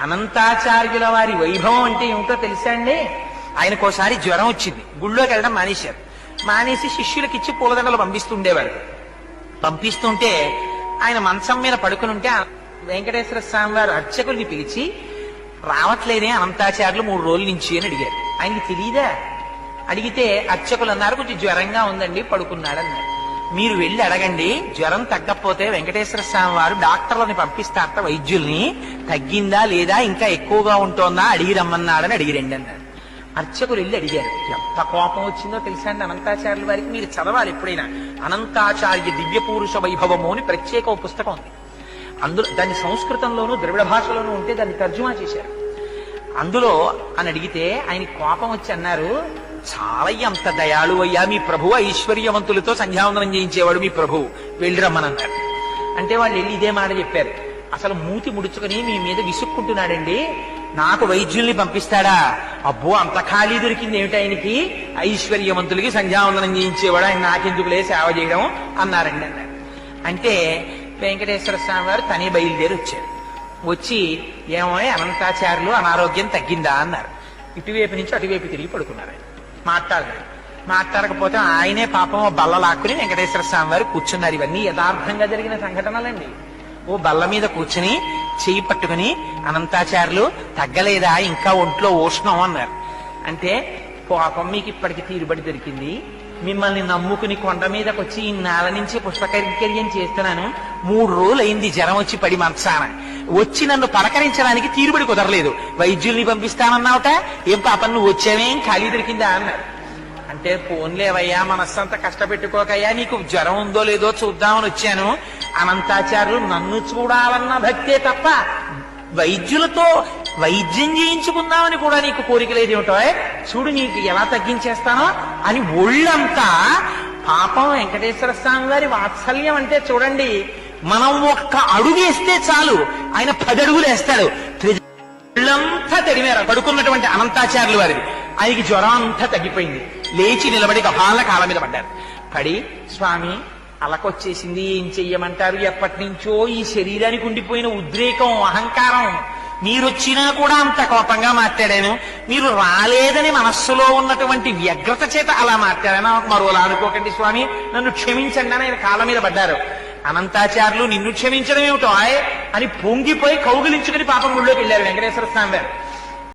అనంతాచార్యుల వారి వైభవం అంటే ఏమిటో తెలుసా అండి ఆయనకోసారి జ్వరం వచ్చింది. గుళ్ళోకి వెళ్ళడం మానేశారు. మానేసి శిష్యులకి ఇచ్చి పూలదండలు పంపిస్తుండేవారు. పంపిస్తుంటే ఆయన మంచం మీద పడుకుని ఉంటే వెంకటేశ్వర స్వామి వారు అర్చకుల్ని పిలిచి రావట్లేదే అనంతాచార్యులు మూడు రోజుల నుంచి అని అడిగారు. ఆయనకి తెలియదా అడిగితే అర్చకులు అన్నారు కొంచెం జ్వరంగా ఉందండి పడుకున్నాడన్నారు. మీరు వెళ్ళి అడగండి. జ్వరం తగ్గకపోతే వెంకటేశ్వర స్వామి వారు డాక్టర్లని పంపిస్తారట వైద్యుల్ని. తగ్గిందా లేదా ఇంకా ఎక్కువగా ఉంటోందా? అడిగి రమ్మన్నాడని అడిగిరండి అన్నారు. అర్చకులు వెళ్ళి అడిగారు. ఎంత కోపం వచ్చిందో తెలుసా అండి అనంతాచార్యుల వారికి? మీరు చదవాలి ఎప్పుడైనా. అనంతాచార్య దివ్య పురుష వైభవము అని ప్రత్యేక పుస్తకం ఉంది. అందులో దాన్ని సంస్కృతంలోనూ ద్రవిడ భాషలోనూ ఉంటే దాన్ని తర్జుమా చేశారు. అందులో అని అడిగితే ఆయన కోపం వచ్చి అన్నారు చాలా అంత దయాళు అయ్యా మీ ప్రభు ఐశ్వర్యవంతులతో సంధ్యావందనం చేయించేవాడు మీ ప్రభు. వెళ్ళిరమ్మనన్నారు అంటే వాళ్ళు వెళ్ళి ఇదే మాట చెప్పారు. అసలు మూతి ముడుచుకొని మీ మీద విసుక్కుంటున్నాడండి. నాకు వైద్యుల్ని పంపిస్తాడా? అబ్బో అంత ఖాళీ దొరికింది ఏమిటి ఆయనకి? ఐశ్వర్యవంతులకి సంధ్యావందనం చేయించేవాడు. ఆయన నాకెందుకులే సేవ చేయడం అన్నారండి అన్నారు అంటే వెంకటేశ్వర స్వామి వారు తనే బయలుదేరి వచ్చారు. వచ్చి ఏమో అనంతాచార్యులు అనారోగ్యం తగ్గిందా అన్నారు. ఇటువైపు నుంచి అటువైపు తిరిగి పడుకున్నారు ఆయన. మాట్లాడలేదు. మాట్లాడకపోతే ఆయనే పాపం ఓ బల్ల లాక్కుని వెంకటేశ్వర స్వామి వారు కూర్చున్నారు. ఇవన్నీ యథార్థంగా జరిగిన సంఘటనలండి. ఓ బల్ల మీద కూర్చుని చెయ్యి పట్టుకుని అనంతాచార్యులు తగ్గలేదా? ఇంకా ఒంట్లో ఉష్ణం అన్నారు. అంటే పాపం మీకు ఇప్పటికి తీరుబడి దొరికింది. మిమ్మల్ని నమ్ముకుని కొండ మీదకి వచ్చి ఈ నెల నుంచి పుష్పకరికర్యం చేస్తున్నాను. మూడు రోజులు అయింది జ్వరం వచ్చి పడి మంచాన వచ్చి నన్ను పలకరించడానికి తీరుబడి కుదరలేదు. వైద్యుల్ని పంపిస్తానన్నావుట? ఏం పాపం నువ్వు వచ్చావేం? ఖాళీ దొరికిందా? అన్నారు అంటే పోన్లేవయ్యా మనస్సంతా కష్టపెట్టుకోకయ్యా నీకు జ్వరం ఉందో లేదో చూద్దామని వచ్చాను. అనంతాచార్యులు నన్ను చూడాలన్న భక్తే తప్ప వైద్యులతో వైద్యం చేయించుకుందామని కూడా నీకు కోరిక లేదేమిటో? చూడు నీకు ఎలా తగ్గించేస్తానో? అని ఒళ్ళంతా పాపం వెంకటేశ్వర స్వామి వారి వాత్సల్యం అంటే చూడండి మనం ఒక్క అడుగేస్తే చాలు. ఆయన పది అడుగులు వేస్తాడు. ఒళ్ళంతా తడిమేర. పడుకున్నటువంటి అనంతాచార్యులు వారిది. ఆయనకి జ్వరం అంతా తగ్గిపోయింది. లేచి నిలబడి గభాల కాలం మీద పడ్డారు. పడి స్వామి అలకొచ్చేసింది. ఏం చెయ్యమంటారు? ఎప్పటి నుంచో ఈ శరీరానికి ఉండిపోయిన ఉద్రేకం అహంకారం. మీరొచ్చినా కూడా అంత కోపంగా మాట్లాడాను. మీరు రాలేదని మనస్సులో ఉన్నటువంటి వ్యగ్రత చేత అలా మాట్లాడాను. మరోలా అనుకోకండి స్వామి. నన్ను క్షమించండి అని ఆయన కాళ్ళ మీద పడ్డారు. అనంతాచార్యులు నిన్ను క్షమించడం ఏమిటో? ఆయ్ అని పొంగిపోయి కౌగిలించుకుని పాపం గుళ్ళోకి వెళ్ళారు వెంకటేశ్వర స్వామి గారు.